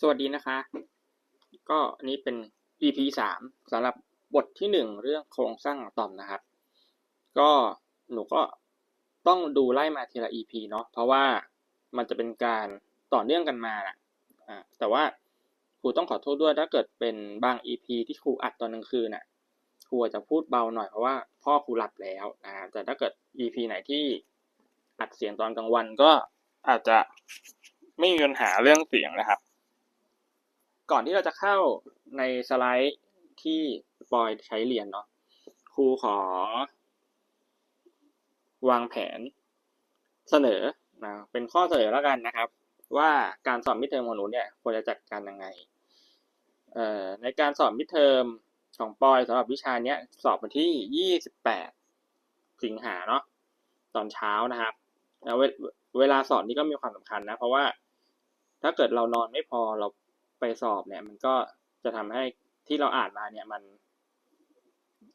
สวัสดีนะคะ ก็อันนี้เป็น EP สามสำหรับบทที่หนึ่งเรื่องโครงสร้างของต่อมนะครับ ก็หนูก็ต้องดูไล่มาทีละ EP เนาะเพราะว่ามันจะเป็นการต่อเนื่องกันมาน่ะแต่ว่าครูต้องขอโทษด้วยถ้าเกิดเป็นบาง EP ที่ครูอัดตอนกลางคืนน่ะครูอาจจะพูดเบาหน่อยเพราะว่าพ่อครูหลับแล้วนะแต่ถ้าเกิด EP ไหนที่อัดเสียงตอนกลางวันก็อาจจะไม่มีปัญหาเรื่องเสียงนะครับ ก่อนที่เราจะเข้าในสไลด์ที่ปอยใช้เรียนเนาะครูขอ วางแผนเสนอนะเป็นข้อเสนอแล้วกันนะครับ ว่าการสอบมิดเทอมของหนูเนี่ยควรจะจัดการยังไงเอ่อในการสอบมิดเทอมของปอยสำหรับวิชาเนี้ยสอบวันที่ 28 สิงหาเนาะตอนเช้านะครับเวเวลาสอบนี่ก็มีความสำคัญนะ เพราะว่าถ้าเกิดเรานอนไม่พอเรา ไปสอบเนี่ย มันก็จะทำให้ที่เราอ่านมาเนี่ยมัน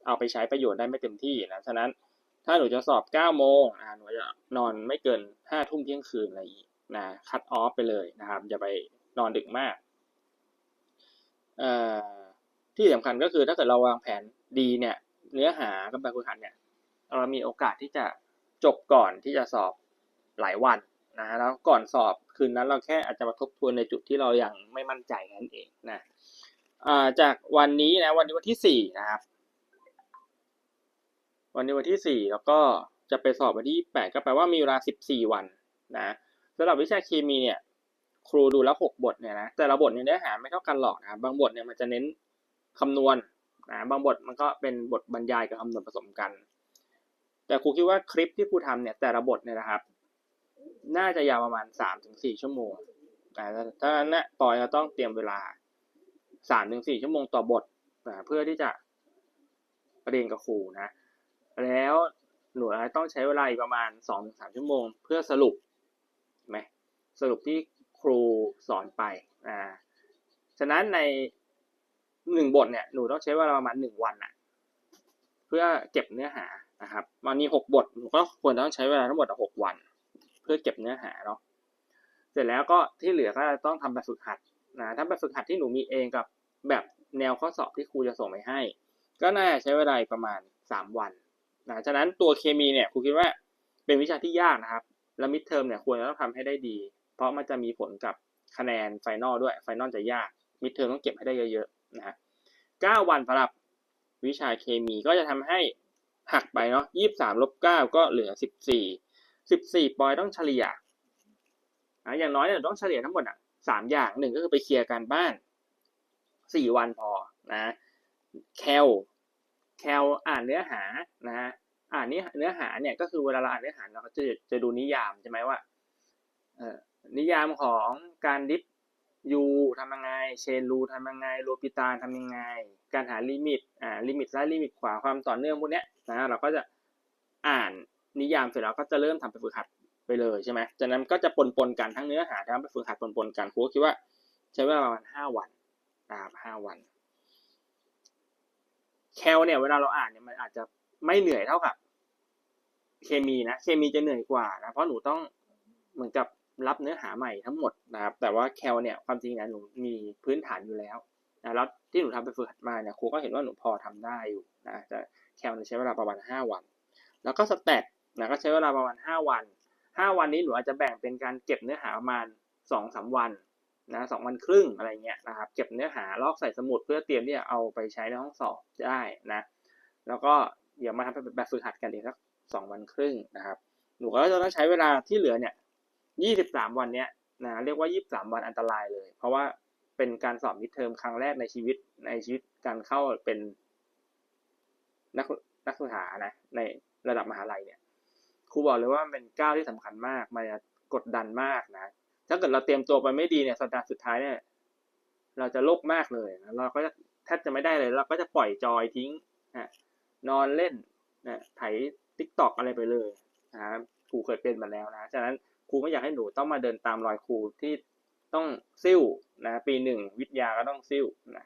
เอาไปใช้ประโยชน์ได้ไม่เต็มที่นะฉะนั้นถ้าหนูจะสอบ9โมงอ่าหนูจะนอนไม่เกิน5ทุ่มเที่ยงคืนอะไรอีกนะคัดออฟไปเลยนะครับอย่าไปนอนดึกมากเอ่อที่สำคัญก็คือถ้าเกิดเราวางแผนดีเนี่ย เนื้อหากับแบบฝึกหัดเนี่ยเรามีโอกาสที่จะจบก่อนที่จะสอบหลายวัน นะแล้วก่อนสอบคืนนั้นเราแค่อาจจะมาทบทวนในจุดที่เรายังไม่มั่นใจนั่นเองนะอ่าจากวันนี้นะวันนี้วันที่สี่นะครับวันนี้วันที่สี่แล้วก็จะไปสอบวันที่แปดก็แปลว่ามีเวลาสิบสี่วันนะสำหรับวิชาเคมีเนี่ยครูดูแล้วหกบทเนี่ยนะแต่ละบทเนี่ยเนื้อหาไม่เท่ากันหรอกนะบางบทเนี่ยมันจะเน้นคำนวณนะบางบทมันก็เป็นบทบรรยายกับคำนวณผสมกัน แต่ครูคิดว่าคลิปที่ครูทำเนี่ยแต่ละบทเนี่ยนะครับ น่าจะยาวประมาณสามถึงสี่ชั่วโมงนะถ้างั้นเนี่ยปอยจะต้องเตรียมเวลาสามถึงสี่ชั่วโมงต่อบทนะเพื่อที่จะเรียนกับครูนะ แล้วหนูต้องใช้เวลาอีกประมาณสองถึงสามชั่วโมง เพื่อสรุปไหมสรุปที่ครูสอนไปอ่าฉะนั้นในหนึ่งบทเนี่ยหนูต้องใช้เวลาประมาณหนึ่งวันน่ะเพื่อเก็บเนื้อหานะครับมันมีหกบทหนูก็ควรต้องใช้เวลาทั้งหมดหกวัน พื่อเก็บเนื้อหาเนาะเสร็จแล้วก็ที่เหลือก็ต้องทำแบบฝึกหัดนะถ้าแบบฝึกหัดที่หนูมีเองกับแบบแนวข้อสอบที่ครูจะส่งไปให้ ก็น่าใช้เวลาประมาณสามวันนะฉะนั้นตัวเคมีเนี่ยครูคิดว่าเป็นวิชาที่ยากนะครับ แล้วมิดเทอมเนี่ยควรจะต้องทำให้ได้ดี เพราะมันจะมีผลกับคะแนนไฟนอลด้วยไฟนอลจะยากมิดเทอมต้องเก็บให้ได้เยอะๆนะเก้าวันสำหรับวิชาเคมีก็จะทำให้หักไปเนาะยี่สิบสามลบเก้าก็เหลือสิบสี่ สิบสี่ปอยต้องเฉลี่ยนะอย่างน้อยเนี่ยต้องเฉลี่ยทั้งหมดอะสามอย่างหนึ่งก็คือไปเคลียร์การบ้านสี่วันพอนะแคลแคลอ่านเนื้อหานะฮะอ่านนี้เนื้อหาเนี่ยก็คือเวลาเราอ่านเนื้อหาเราก็จะจะดูนิยามใช่ไหมว่าเอ่อนิยามของการดิฟยูทำยังไง เชนรูทำยังไงโลปิตาทำยังไง การหาลิมิตอ่าลิมิตซ้ายลิมิตขวาความต่อเนื่องพวกเนี้ยนะเราก็จะอ่าน นิยามเสร็จแล้วก็จะเริ่มทำไปฝึกหัดไปเลยใช่ไหมจากนั้นก็จะปนปนกันทั้งเนื้อหาทั้งไปฝึกหัดปนปนกันครูก็คิดว่าใช้เวลาประมาณห้าวันนะครับห้าวันแคลเนี่ยเวลาเราอ่านเนี่ยมันอาจจะไม่เหนื่อยเท่ากับ เคมีนะเคมีจะเหนื่อยกว่านะเพราะหนูต้องเหมือนกับรับเนื้อหาใหม่ทั้งหมดนะครับ แต่ว่าแคลเนี่ยความจริงนะหนูมีพื้นฐานอยู่แล้วนะแล้วที่หนูทำไปฝึกหัดมาเนี่ยครูก็เห็นว่าหนูพอทำได้อยู่นะแต่แคลเนี่ยใช้เวลาประมาณห้าวัน แล้วก็สแตท นะก็ใช้เวลาประมาณห้าวันห้าวันนี้หนูอาจจะแบ่งเป็นการเก็บเนื้อหาประมาณสองสามวันนะสองวันครึ่งอะไรเงี้ยนะครับ เก็บเนื้อหาลอกใส่สมุดเพื่อเตรียมที่จะเอาไปใช้ในห้องสอบได้นะ แล้วก็เดี๋ยวมาทำเป็นแบบฝึกหัดกันอีกสักสองวันครึ่งนะครับ หนูก็จะต้องใช้เวลาที่เหลือเนี่ยยี่สิบสามวันเนี้ยนะเรียกว่ายี่สิบสามวันอันตรายเลย เพราะว่าเป็นการสอบมิดเทอมครั้งแรกในชีวิตในชีวิตการเข้าเป็นนักนักศึกษานะในระดับมหาลัยเนี่ย ครูบอกเลยว่ามันเป็นก้าวที่สำคัญมากมันจะกดดันมากนะ ถ้าเกิดเราเตรียมตัวไปไม่ดีเนี่ยสัปดาห์สุดท้ายเนี่ยเราจะโลกมากเลยนะเราก็จะแทบจะไม่ได้เลยเราก็จะปล่อยจอยทิ้งนะนอนเล่นนะไถทิกตอกอะไรไปเลยนะครูเคยเป็นมาแล้วนะฉะนั้นครูไม่อยากให้หนูต้องมาเดินตามรอยครูที่ต้องซิ่วนะปีหนึ่งวิทยาก็ต้องซิ่วนะ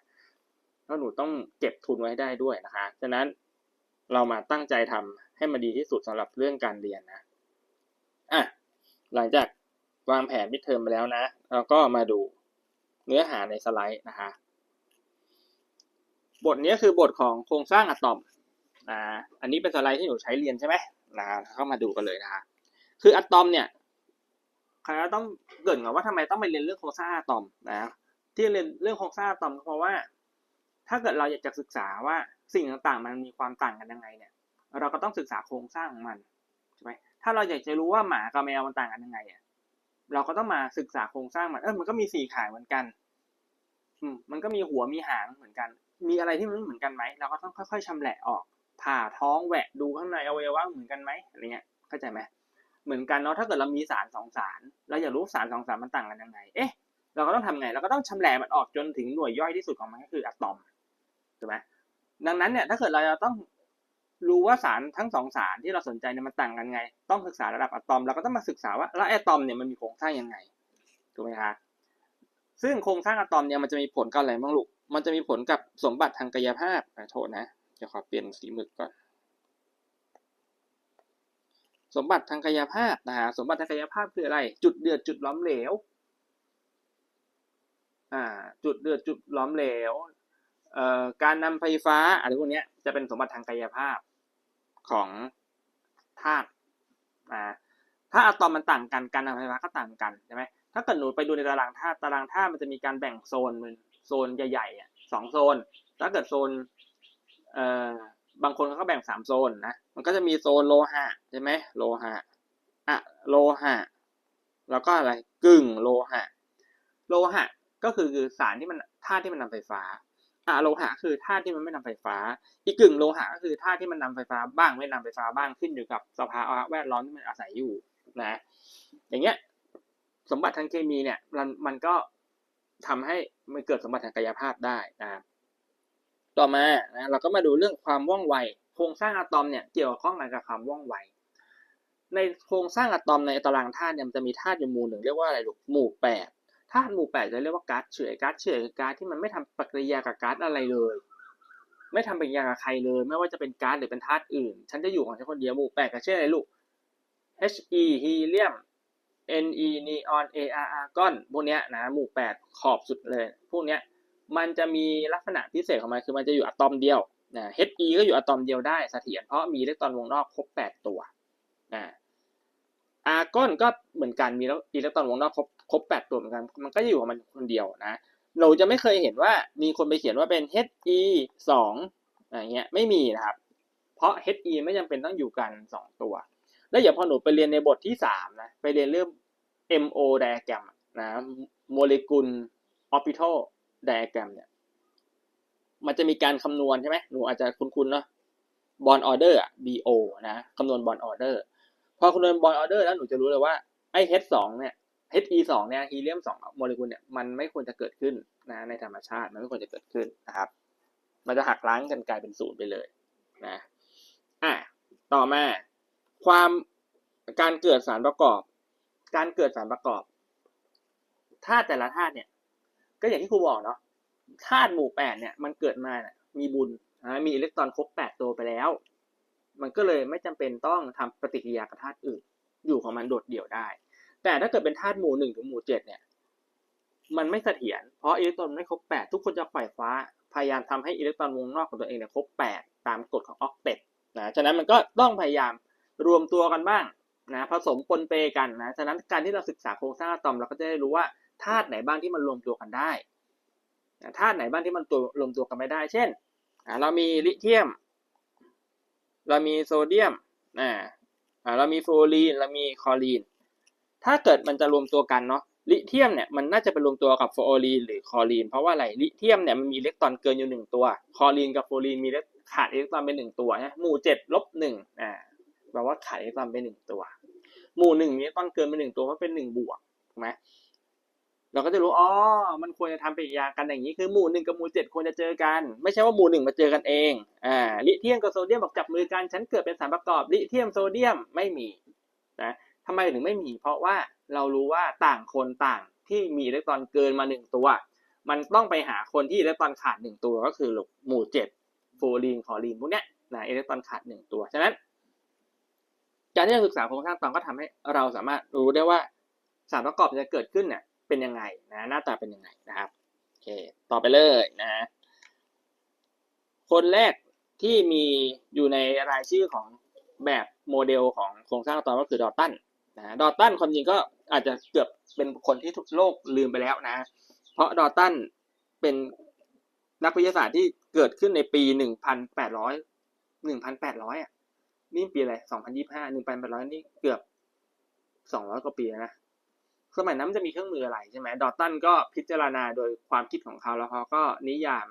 แล้วหนูต้องเก็บทุนไว้ให้ได้ด้วยนะคะ ฉะนั้นเรามาตั้งใจทำ ให้มันดีที่สุดสำหรับเรื่องการเรียนนะอะหลังจากวางแผนมิดเทอมไปแล้วนะเราก็มาดูเนื้อหาในสไลด์นะคะบทนี้คือบทของโครงสร้างอะตอมนะอันนี้เป็นสไลด์ที่หนูใช้เรียนใช่ไหมนะเข้ามาดูกันเลยนะคะคืออะตอมเนี่ยใครก็ต้องเกรินก่อนว่าทำไมต้องไปเรียนเรื่องโครงสร้างอะตอมนะที่เรียนเรื่องโครงสร้างอะตอมเพราะว่า ถ้าเกิดเราอยากจะศึกษาว่าสิ่งต่างๆ มันมีความต่างกันยังไงเนี่ย เราก็ต้องศึกษาโครงสร้างของมันใช่ไหมถ้าเราอยากจะรู้ว่าหมากับแมวมันต่างกันยังไงอะเราก็ต้องมาศึกษาโครงสร้างมันเออมันก็มีสี่ขาเหมือนกัน อืมมันก็มีหัวมีหางเหมือนกัน มีอะไรที่มันเหมือนกันไหมเราก็ต้องค่อยๆชำแหละออก ผ่าท้องแหวะดูข้างในอวัยวะเหมือนกันไหมอะไรเงี้ยเข้าใจไหมเหมือนกันเนาะถ้าเกิดเรามีสารสองสารเราอยากรู้สารสองสารมันต่างกันยังไง เอ๊ะ เราก็ต้องทำไงเราก็ต้องชำแหละมันออกจนถึงหน่วยย่อยที่สุดของมันก็คืออะตอมถูกไหมดังนั้นเนี่ยถ้าเกิดเราจะต้อง รู้ว่าสารทั้งสองสารที่เราสนใจเนี่ยมันต่างกันไง ต้องศึกษาระดับอะตอมเราก็ต้องมาศึกษาว่าแล้วอะตอมเนี่ยมันมีโครงสร้างยังไงถูกไหมคะซึ่งโครงสร้างอะตอมเนี่ยมันจะมีผลกับอะไรบ้างลูกมันจะมีผลกับสมบัติทางกายภาพนะโทษนะเดี๋ยวขอเปลี่ยนสีหมึกก่อน สมบัติทางกายภาพนะฮะสมบัติทางกายภาพคืออะไร จุดเดือดจุดล้อมเหลวอ่าจุดเดือดจุดล้อมเหลวเอ่อการนำไฟฟ้าอะไรพวกนี้จะเป็นสมบัติทางกายภาพ ของธาตุอ่าถ้าอะตอมมันต่างกันการนำไฟฟ้าก็ต่างกันใช่ไหมถ้าเกิดหนูไปดูในตารางธาตุตารางธาตุมันจะมีการแบ่งโซนเป็นโซนใหญ่ๆอะสองโซน ถ้าเกิดโซนเอ่อบางคนเขาก็แบ่งสามโซนนะมันก็จะมีโซนโลหะใช่ไหมโลหะอะโลหะ แล้วก็อะไรกึ่งโลหะ โลหะก็คือสารที่มันธาตุที่มันนำไฟฟ้า อะโลหะคือธาตุที่มันไม่นำไฟฟ้า อีกกึ่งโลหะก็คือธาตุที่มันนำไฟฟ้าบ้างไม่นำไฟฟ้าบ้างขึ้นอยู่กับสภาวะแวดล้อมที่มันอาศัยอยู่นะ อย่างเงี้ยสมบัติทางเคมีเนี่ยมันมันก็ทำให้มันเกิดสมบัติทางกายภาพได้นะต่อมานะเราก็มาดูเรื่องความว่องไว โครงสร้างอะตอมเนี่ยเกี่ยวข้องอะไรกับความว่องไว ในโครงสร้างอะตอมในตารางธาตุเนี่ยมันจะมีธาตุอยู่หมู่หนึ่งเรียกว่าอะไรลูกหมู่แปด ธาตุหมู่แปดจะเรียกว่าก๊าซเฉยก๊าซเฉยคือก๊าซที่มันไม่ทำปฏิกิริยากับก๊าซอะไรเลย ไม่ทำปฏิกิริยากับใครเลย ไม่ว่าจะเป็นก๊าซหรือเป็นธาตุอื่น ฉันจะอยู่ของฉันคนเดียวหมู่แปดก็เช่นอะไรลูก He ฮีเลียม Ne นีออน Ar อาร์กอนพวกเนี้ยนะหมู่แปดขอบสุดเลย พวกเนี้ยมันจะมีลักษณะพิเศษของมันคือมันจะอยู่อะตอมเดียวนะ He ก็อยู่อะตอมเดียวได้เสถียรเพราะมีอิเล็กตรอนวงนอกครบแปดตัวนะอาร์กอนก็เหมือนกันมีอิเล็กตรอนวงนอกครบครบแปดตัวเหมือนกันมันก็อยู่ของมันคนเดียวนะเราจะไม่เคยเห็นว่ามีคนไปเขียนว่าเป็น He สองอย่างเงี้ยไม่มีนะครับ เพราะ He ไม่จำเป็นต้องอยู่กันสองตัว แล้วอย่าพอหนูไปเรียนในบทที่สามนะไปเรียนเรื่อง MO diagram นะโมเลกุล orbital diagram เนี่ยมันจะมีการคำนวณใช่ไหมหนูอาจจะคุ้นๆเนาะบอลออเดอร์อะ BO นะคำนวณบอลออเดอร์พอคำนวณบอลออเดอร์แล้วหนูจะรู้เลยว่าไอ้ H สองเนี่ย He สองเนี่ยฮีเลียมสองโมเลกุลเนี่ยมันไม่ควรจะเกิดขึ้นนะในธรรมชาติมันไม่ควรจะเกิดขึ้นนะครับ มันจะหักล้างกันกลายเป็นศูนย์ไปเลยนะอะต่อมาความการเกิดสารประกอบ การเกิดสารประกอบธาตุแต่ละธาตุเนี่ย ก็อย่างที่ครูบอกเนาะธาตุหมู่แปดเนี่ยมันเกิดมาเนี่ยมีบุญนะมีอิเล็กตรอนครบแปดตัวไปแล้ว มันก็เลยไม่จำเป็นต้องทำปฏิกิริยากับธาตุอื่น อยู่ของมันโดดเดี่ยวได้ แต่ถ้าเกิดเป็นธาตุหมู่หนึ่งถึงหมู่เจ็ดเนี่ย มันไม่เสถียรเพราะอิเล็กตรอนไม่ครบแปดทุกคนจะปล่อยฟ้า พยายามทำให้อิเล็กตรอนวงนอกของตัวเองเนี่ยครบแปดตามกฎของออกเต็ดนะฉะนั้นมันก็ต้องพยายามรวมตัวกันบ้างนะผสมปนเปกันนะฉะนั้นการที่เราศึกษาโครงสร้างอะตอมเราก็จะได้รู้ว่าธาตุไหนบ้างที่มันรวมตัวกันได้ธาตุไหนบ้างที่มันตัวรวมตัวกันไม่ได้ เช่นเรามีลิเธียม เรามีโซเดียมเรามีฟลูออรีน เรามีคลอรีน ถ้าเกิดมันจะรวมตัวกันเนาะลิเธียมเนี่ยมันน่าจะไปรวมตัวกับฟลูออรีนหรือคลอรีน เพราะว่าอะไรลิเธียมเนี่ยมันมีอิเล็กตรอนเกินอยู่หนึ่งตัวคลอรีนกับฟลูออรีนมีขาดอิเล็กตรอนไปหนึ่งตัวนะหมู่เจ็ดลบหนึ่งอ่าแปลว่าขาดอิเล็กตรอนไปหนึ่งตัว หมู่หนึ่งมีอิเล็กตรอนเกินไปหนึ่งตัวเพราะเป็นหนึ่งบวกถูกไหมเราก็จะรู้อ๋อมันควรจะทำปฏิกิริยากันอย่างนี้คือหมู่หนึ่งกับหมู่เจ็ดควรจะเจอกัน ไม่ใช่ว่าหมู่หนึ่งมาเจอกันเองอ่าลิเธียมกับโซเดียมบอกจับมือกันฉันเกิดเป็นสารประกอบลิเธียมโซเดียมไม่มีนะ ทำไมถึงไม่มี เพราะว่าเรารู้ว่าต่างคนต่างที่มีอิเล็กตรอนเกินมาหนึ่งตัว มันต้องไปหาคนที่อิเล็กตรอนขาดหนึ่งตัวก็คือหมู่เจ็ดฟลูออรีนคอรีนพวกเนี้ยนะอิเล็กตรอนขาดหนึ่งตัวฉะนั้นการที่เราศึกษาโครงสร้างตอนก็ทำให้เราสามารถรู้ได้ว่าสารประกอบจะเกิดขึ้นเนี่ยเป็นยังไงนะหน้าตาเป็นยังไงนะครับโอเคต่อไปเลยนะคนแรกที่มีอยู่ในรายชื่อของแบบโมเดลของโครงสร้างอะตอมก็คือดอตตัน นะดอตันความจริงก็อาจจะเกือบเป็นคนที่ทุกโลกลืมไปแล้วนะ เพราะดอตันเป็นนักวิทยาศาสตร์ที่เกิดขึ้นในปีหนึ่งพันแปดร้อยหนึ่งพันแปดร้อยอะนี่ปีอะไรสองพันยี่ห้าหนึ่งพันแปดร้อยนี่เกือบสองร้อยกว่าปีนะสมัยนั้นจะมีเครื่องมืออะไรใช่ไหมดอตตันก็พิจารณาโดยความคิดของเขาแล้วเขาก็นิยาม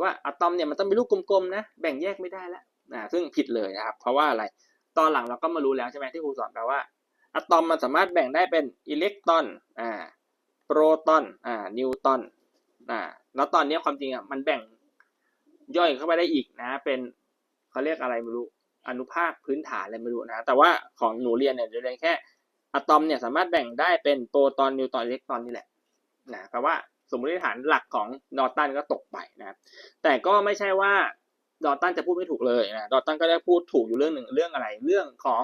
ว่าอะตอมเนี่ยมันต้องเป็นลูกกลมๆนะแบ่งแยกไม่ได้แล้วนะซึ่งผิดเลยนะครับ เพราะว่าอะไรตอนหลังเราก็มารู้แล้วใช่ไหมที่ครูสอนแปลว่า อะตอมมันสามารถแบ่งได้เป็นอิเล็กตรอนอ่าโปรตอนอ่านิวตรอนอ่าแล้วตอนนี้ความจริงอะมันแบ่งย่อยเข้าไปได้อีกนะ เป็นเขาเรียกอะไรไม่รู้อนุภาคพื้นฐานอะไรไม่รู้นะ แต่ว่าของหนูเรียนเนี่ยจะเรียนแค่อะตอมเนี่ยสามารถแบ่งได้เป็นโปรตอนนิวตรอนอิเล็กตรอนนี่แหละนะแปลว่าสมมติฐานหลักของดอตตันก็ตกไปนะแต่ก็ไม่ใช่ว่าดอตตันจะพูดไม่ถูกเลยนะดอตตันก็ได้พูดถูกอยู่เรื่องหนึ่งเรื่องอะไรเรื่องของ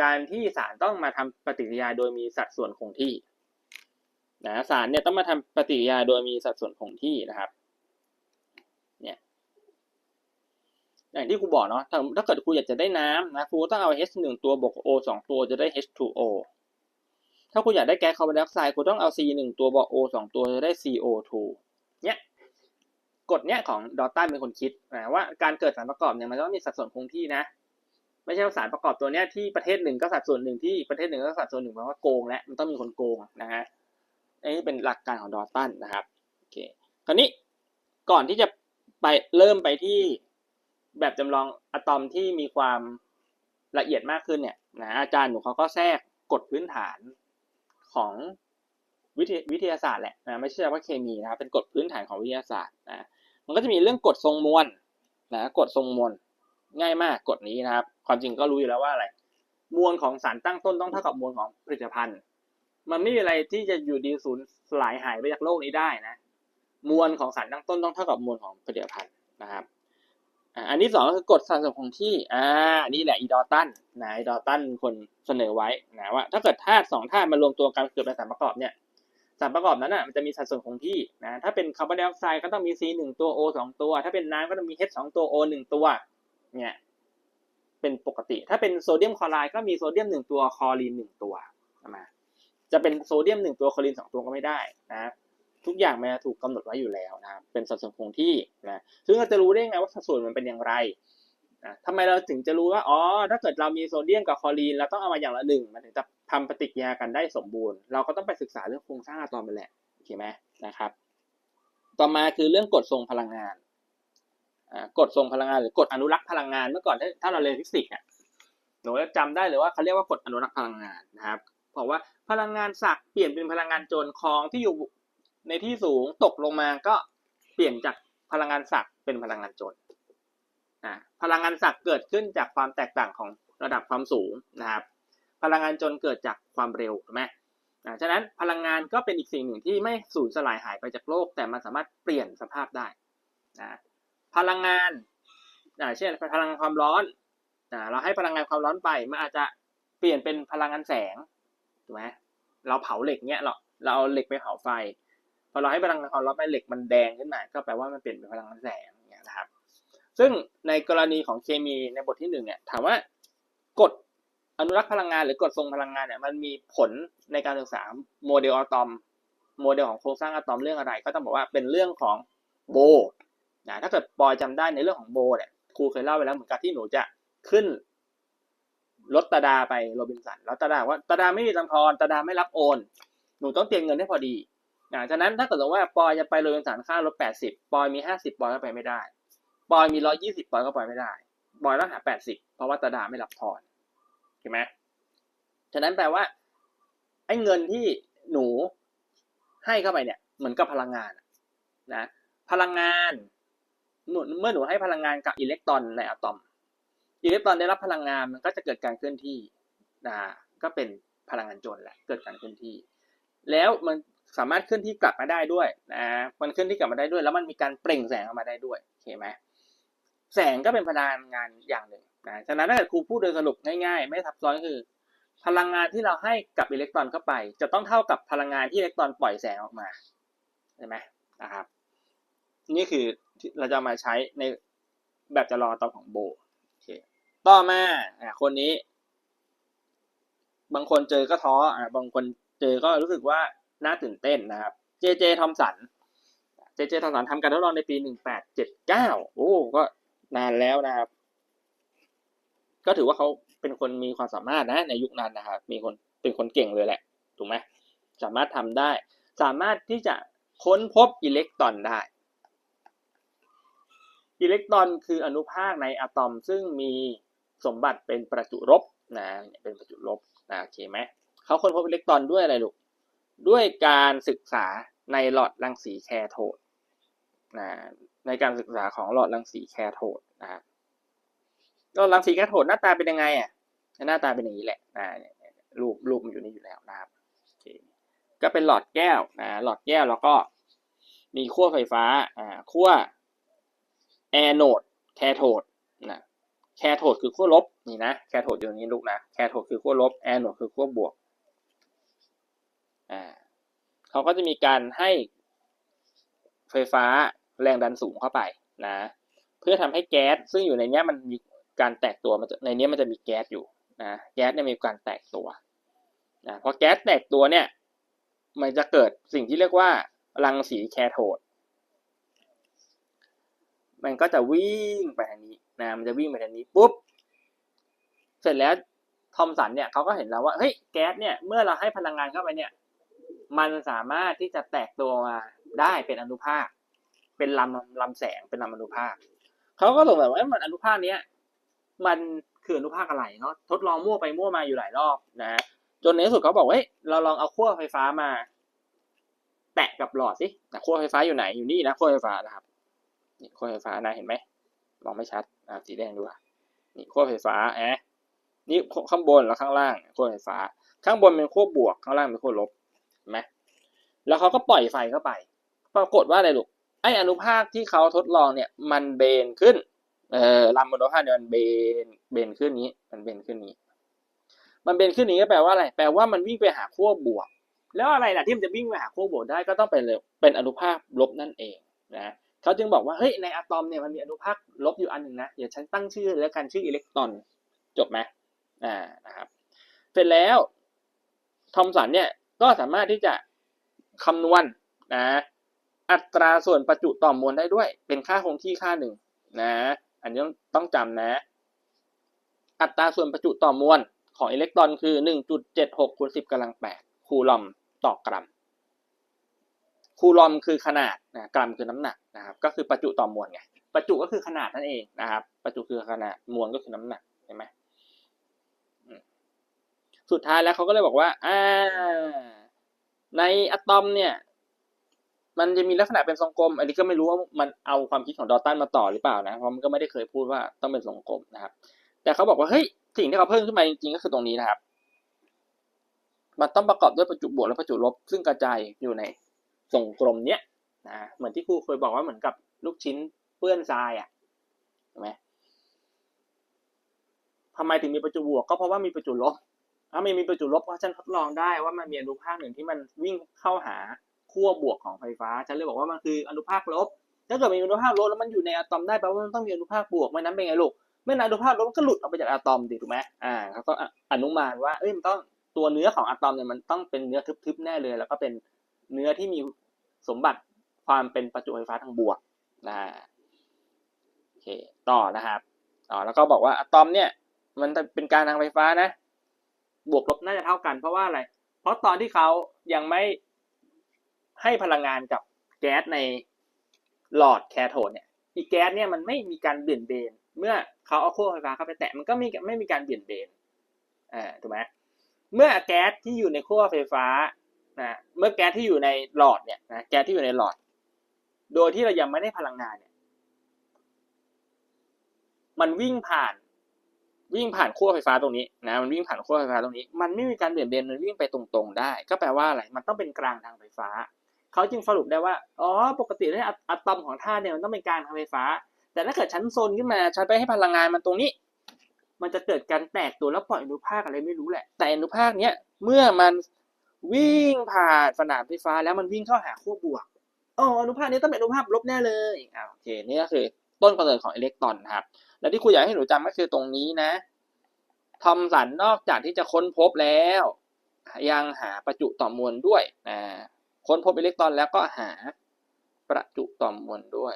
การที่สารต้องมาทำปฏิกิริยาโดยมีสัดส่วนคงที่นะสารเนี่ยต้องมาทำปฏิกิริยาโดยมีสัดส่วนคงที่นะครับเนี่ยอย่างที่ครูบอกเนาะถ้าถ้าเกิดครูอยากจะได้น้ำนะครูต้องเอา H หนึ่งตัวบวก O สองตัวจะได้ H2O ถ้าคุณอยากได้แก๊สคาร์บอนไดออกไซด์คุณต้องเอา C หนึ่งตัวบวก O สองตัวจะได้ CO2 เนี่ยกฎเนี้ยของดอตตันเป็นคนคิดนะว่าการเกิดสารประกอบเนี่ยมันต้องมีสัดส่วนคงที่นะ ไม่ใช่ว่าสารประกอบตัวเนี้ยที่ประเทศหนึ่งก็สัดส่วนหนึ่งที่ประเทศหนึ่งก็สัดส่วนหนึ่งแปลว่าโกงและมันต้องมีคนโกงนะฮะอันนี้เป็นหลักการของดอตตันนะครับโอเคคราวนี้ก่อนที่จะไปเริ่มไปที่แบบจำลองอะตอมที่มีความละเอียดมากขึ้นเนี่ยนะอาจารย์หนูเขาก็แทรกกฎพื้นฐานของวิทยวิทยาศาสตร์แหละนะไม่ใช่เฉพาะเคมีนะครับเป็นกฎพื้นฐานของวิทยาศาสตร์นะมันก็จะมีเรื่องกฎทรงมวลนะกฎทรงมวล ง่ายมากกฎนี้นะครับ ความจริงก็รู้อยู่แล้วว่าอะไร มวลของสารตั้งต้นต้องเท่ากับมวลของผลิตภัณฑ์ มันไม่มีอะไรที่จะอยู่ดีสูญสลายหายไปจากโลกนี้ได้นะ มวลของสารตั้งต้นต้องเท่ากับมวลของผลิตภัณฑ์นะครับอันที่สองก็คือกฎสัดส่วนคงที่ อ่า นี่แหละอีดอตันนะอีดอตันคนเสนอไว้นะว่า ถ้าเกิดธาตุสองธาตุมารวมตัวกันเกิดเป็นสารประกอบเนี่ยสารประกอบนั้นอะมันจะมีสัดส่วนคงที่นะถ้าเป็นคาร์บอนไดออกไซด์ก็ต้องมี C หนึ่งตัว O สองตัว ถ้าเป็นน้ำก็ต้องมี H สองตัว O หนึ่งตัว เนี่ยเป็นปกติ ถ้าเป็นโซเดียมคลอไรด์ก็มีโซเดียมหนึ่งตัวคลอรีนหนึ่งตัวมาจะเป็นโซเดียมหนึ่งตัวคลอรีนสองตัวก็ไม่ได้นะทุกอย่างมันถูกกำหนดไว้อยู่แล้วนะครับเป็นสัดส่วนคงที่นะซึ่งเราจะรู้ได้ไงว่าสัดส่วนมันเป็นอย่างไรนะทำไมเราถึงจะรู้ว่าอ๋อถ้าเกิดเรามีโซเดียมกับคลอรีนเราต้องเอามาอย่างละหนึ่งมันถึงจะทำปฏิกิริยากันได้สมบูรณ์ เราก็ต้องไปศึกษาเรื่องโครงสร้างอะตอมไปแหละโอเคไหมนะครับ ต่อมาคือเรื่องกฎทรงพลังงาน กฎทรงพลังงานหรือกฎอนุรักษ์พลังงานเมื่อก่อนถ้าเราเรียนฟิสิกส์เนี่ยหนูจะจำได้เลยว่าเขาเรียกว่ากฎอนุรักษ์พลังงานนะครับบอกว่าพลังงานศักดิ์เปลี่ยนเป็นพลังงานโจรของที่อยู่ในที่สูงตกลงมาก็เปลี่ยนจากพลังงานศักดิ์เป็นพลังงานโจรพลังงานศักดิ์เกิดขึ้นจากความแตกต่างของระดับความสูงนะครับพลังงานจนเกิดจากความเร็วถูกไหมอ่าฉะนั้นพลังงานก็เป็นอีกสิ่งหนึ่งที่ไม่สูญสลายหายไปจากโลก แต่มันสามารถเปลี่ยนสภาพได้นะ พลังงานอ่าเช่นพลังงานความร้อนอ่าเราให้พลังงานความร้อนไปมันอาจจะเปลี่ยนเป็นพลังงานแสงถูกไหมเราเผาเหล็กเนี้ยเราเราเอาเหล็กไปเผาไฟพอเราให้พลังงานความร้อนไปเหล็กมันแดงขึ้นมาก็แปลว่ามันเปลี่ยนเป็นพลังงานแสงเนี่ยนะครับ ซึ่งในกรณีของเคมีในบทที่หนึ่งเนี่ยถามว่ากฎอนุรักษ์พลังงานหรือกฎทรงพลังงานเนี่ยมันมีผลในการศึกษาโมเดลอะตอม โมเดลของโครงสร้างอะตอมเรื่องอะไร ก็ต้องบอกว่าเป็นเรื่องของโบ นะถ้าเกิดปอยจำได้ในเรื่องของโบเนี่ยครูเคยเล่าไปแล้วเหมือนกับที่หนูจะขึ้นรถตาดาไปโรบินสันแล้วตาดาว่าตาดาไม่มีตังทอนตาดาไม่รับโอน หนูต้องเตรียมเงินให้พอดีนะฉะนั้นถ้าเกิดว่าปอยจะไปโรบินสันค่ารถแปดสิบปอยมีห้าสิบปอยก็ไปไม่ได้ ปอยมีร้อยี่สิบปอยก็ไปไม่ได้ปอยต้องหาแปดสิบเพราะว่าตาดาไม่รับทอนเห็นไหมฉะนั้นแปลว่าไอ้เงินที่หนูให้เข้าไปเนี่ย เหมือนกับพลังงานนะพลังงาน เมื่อหนูให้พลังงานกับอิเล็กตรอนในอะตอม อิเล็กตรอนได้รับพลังงานมันก็จะเกิดการเคลื่อนที่นะก็เป็นพลังงานจนแหละเกิดการเคลื่อนที่ แล้วมันสามารถเคลื่อนที่กลับมาได้ด้วยนะมันเคลื่อนที่กลับมาได้ด้วย แล้วมันมีการเปล่งแสงออกมาได้ด้วยโอเคไหมแสงก็เป็นพลังงานอย่างหนึ่งนะฉะนั้นถ้าเกิดครูพูดโดยสรุปง่ายๆ ไม่ซับซ้อนคือ พลังงานที่เราให้กับอิเล็กตรอนเข้าไป จะต้องเท่ากับพลังงานที่อิเล็กตรอนปล่อยแสงออกมาใช่ไหมนะครับนี่คือ เราจะมาใช้ในแบบจำลองอะตอมของโบโอเคต่อมาอ่าคนนี้ บางคนเจอก็ท้ออ่าบางคนเจอก็รู้สึกว่าน่าตื่นเต้นนะครับเจเจทอมสันเจเจทอมสันทำการทดลองในปีหนึ่งแปดเจ็ดเก้าโอ้ก็นานแล้วนะครับ ก็ถือว่าเขาเป็นคนมีความสามารถนะ ในยุคนั้นนะครับ มีคนเป็นคนเก่งเลยแหละ ถูกไหมสามารถทำได้ สามารถที่จะค้นพบอิเล็กตรอนได้ อิเล็กตรอนคืออนุภาคในอะตอมซึ่งมีสมบัติเป็นประจุลบนะเป็นประจุลบนะโอเคไหมเขาค้นพบอิเล็กตรอนด้วยอะไรลูกด้วยการศึกษาในหลอดรังสีแคโทดนะในการศึกษาของหลอดรังสีแคโทดนะครับหลอดรังสีแคโทดหน้าตาเป็นยังไงอะหน้าตาเป็นอย่างนี้แหละนะรูปรูปมันอยู่นี่อยู่แล้วนะครับโอเคก็เป็นหลอดแก้วนะหลอดแก้วแล้วก็มีขั้วไฟฟ้าอ่าขั้ว แอโนดแคโทดนะแคโทดคือขั้วลบนี่นะแคโทดอยู่ตรงนี้ลูกนะแคโทดคือขั้วลบแอโนดคือขั้วบวกอ่าเขาก็จะมีการให้ไฟฟ้าแรงดันสูงเข้าไปนะเพื่อทำให้แก๊สซึ่งอยู่ในนี้มันมีการแตกตัวมันในนี้มันจะมีแก๊สอยู่นะแก๊สเนี่ยมีการแตกตัวนะพอแก๊สแตกตัวเนี่ยมันจะเกิดสิ่งที่เรียกว่ารังสีแคโทด มันก็จะวิ่งไปทางนี้นะมันจะวิ่งไปทางนี้ปุ๊บเสร็จแล้วทอมสันเนี่ยเขาก็เห็นแล้วว่าเฮ้ยแก๊สเนี่ยเมื่อเราให้พลังงานเข้าไปเนี่ย มันสามารถที่จะแตกตัวมาได้เป็นอนุภาค เป็นลำลำแสงเป็นลำอนุภาคเขาก็สงสัยว่ามันอนุภาคเนี้ยมันคืออนุภาคอะไรเนาะทดลองมั่วไปมั่วมาอยู่หลายรอบนะ จนในที่สุดเขาบอกว่าเฮ้ยเราลองเอาขั้วไฟฟ้ามา แตะกับหลอดสิขั้วไฟฟ้าอยู่ไหนอยู่นี่นะขั้วไฟฟ้านะครับ นี่ขั้วไฟฟ้านะเห็นไหมมองไม่ชัดอ่าสีแดงดูนี่ขั้วไฟฟ้าแอะนี่ข้างบนแล้วข้างล่างขั้วไฟฟ้า ข้างบนเป็นขั้วบวกข้างล่างเป็นขั้วลบเห็นไหมแล้วเขาก็ปล่อยไฟเข้าไป ปรากฏว่าอะไรลูกไออนุภาคที่เขาทดลองเนี่ยมันเบนขึ้นเออลำอนุภาคเนี่ยมันเบนเบนขึ้นนี้ มันเบนขึ้นนี้ มันเบนขึ้นนี้ก็แปลว่าอะไร แปลว่ามันวิ่งไปหาขั้วบวก แล้วอะไรล่ะที่มันจะวิ่งไปหาขั้วบวกได้ก็ต้องเป็นเป็นอนุภาคลบนั่นเองนะ เขาจึงบอกว่าเฮ้ยในอะตอมเนี่ยมันมีอนุภาคลบอยู่อันหนึ่งนะเดี๋ยวฉันตั้งชื่อแล้วกันชื่ออิเล็กตรอนจบไหมอ่านะครับเสร็จแล้วทอมสันเนี่ยก็สามารถที่จะคำนวณนะอัตราส่วนประจุต่อมวลได้ด้วย เป็นค่าคงที่ค่าหนึ่งนะอันนี้ต้องจำนะ อัตราส่วนประจุต่อมวลของอิเล็กตรอนคือ 1.76คูณ10กำลัง8คูลอมต่อกรัม คูลอมคือขนาดนะกรัมคือน้ำหนักนะครับ ก็คือประจุต่อมวลไงประจุก็คือขนาดนั่นเองนะครับ ประจุคือขนาดมวลก็คือน้ำหนักใช่ไหมสุดท้ายแล้วเขาก็เลยบอกว่าอ่าในอะตอมเนี่ย มันจะมีลักษณะเป็นทรงกลม อันนี้ก็ไม่รู้ว่ามันเอาความคิดของดอตันมาต่อหรือเปล่านะเพราะมันก็ไม่ได้เคยพูดว่าต้องเป็นทรงกลมนะครับ แต่เขาบอกว่าเฮ้ยสิ่งที่เขาเพิ่มขึ้นมาจริงๆก็คือตรงนี้นะครับ มันต้องประกอบด้วยประจุบวกและประจุลบซึ่งกระจายอยู่ใน ทรงกลมเนี้ยนะเหมือนที่ครูเคยบอกว่าเหมือนกับลูกชิ้นเปื้อนทรายอะเห็นไหมทำไมถึงมีประจุบวกก็เพราะว่ามีประจุลบถ้าไม่มีประจุลบเพราะฉันทดลองได้ว่ามันมีอนุภาคหนึ่งที่มันวิ่งเข้าหาขั้วบวกของไฟฟ้าฉันเลยบอกว่ามันคืออนุภาคลบ ถ้าเกิดมีอนุภาคลบแล้วมันอยู่ในอะตอมได้แปลว่ามันต้องมีอนุภาคบวกไม่นั้นเป็นไงลูกไม่นั้นอนุภาคลบก็หลุดออกไปจากอะตอมดิถูกไหมอ่าเขาก็อนุมานว่าเอ้ยมันต้องตัวเนื้อของอะตอมเนี่ยมันต้องเป็นเนื้อทึบๆแน่เลย แล้วก็เป็นเนื้อที่มี สมบัติความเป็นประจุไฟฟ้าทางบวกนะโอเคต่อนะครับต่อแล้วก็บอกว่าอะตอมเนี่ย มันเป็นการทางไฟฟ้านะ บวกลบน่าจะเท่ากันเพราะว่าอะไร เพราะตอนที่เขายังไม่ให้พลังงานกับแก๊สในหลอดแคโทดเนี่ยอีแก๊สเนี่ยมันไม่มีการเปลี่ยนเบน เมื่อเขาเอาขั้วไฟฟ้าเข้าไปแตะมันก็มีไม่มีการเปลี่ยนเบนอ่าถูกไหมเมื่อแก๊สที่อยู่ในขั้วไฟฟ้า นะเมื่อแก๊สที่อยู่ในหลอดเนี่ยนะแก๊สที่อยู่ในหลอด โดยที่เรายังไม่ได้พลังงานเนี่ย มันวิ่งผ่านวิ่งผ่านขั้วไฟฟ้าตรงนี้นะมันวิ่งผ่านขั้วไฟฟ้าตรงนี้ มันไม่มีการเปลี่ยนเบนมันวิ่งไปตรงๆได้ ก็แปลว่าอะไรมันต้องเป็นกลางทางไฟฟ้าเขาจึงสรุปได้ว่าอ๋อปกติแล้วอะตอมของธาตุเนี่ยมันต้องเป็นกลางทางไฟฟ้า แต่ถ้าเกิดชั้นโซนขึ้นมาฉันไปให้พลังงานมันตรงนี้ มันจะเกิดการแตกตัวแล้วปล่อยอนุภาคอะไรไม่รู้แหละ แต่อนุภาคเนี้ยเมื่อมัน วิ่งผ่านสนามไฟฟ้าแล้วมันวิ่งเข้าหาขั้วบวกอ๋ออนุภาคนี้ต้องเป็นอนุภาคลบแน่เลยอ่าโอเคนี่ก็คือต้นกำเนิดของอิเล็กตรอนครับ แล้วที่ครูอยากให้หนูจำก็คือตรงนี้นะทอมสันนอกจากที่จะค้นพบแล้ว ยังหาประจุต่อมวลด้วยนะค้นพบอิเล็กตรอนแล้วก็หาประจุต่อมวลด้วย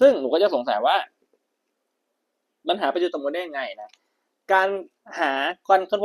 ซึ่งหนูก็จะสงสัยว่า มันหาประจุต่อมวลได้ยังไงนะ การหาการค้นพบ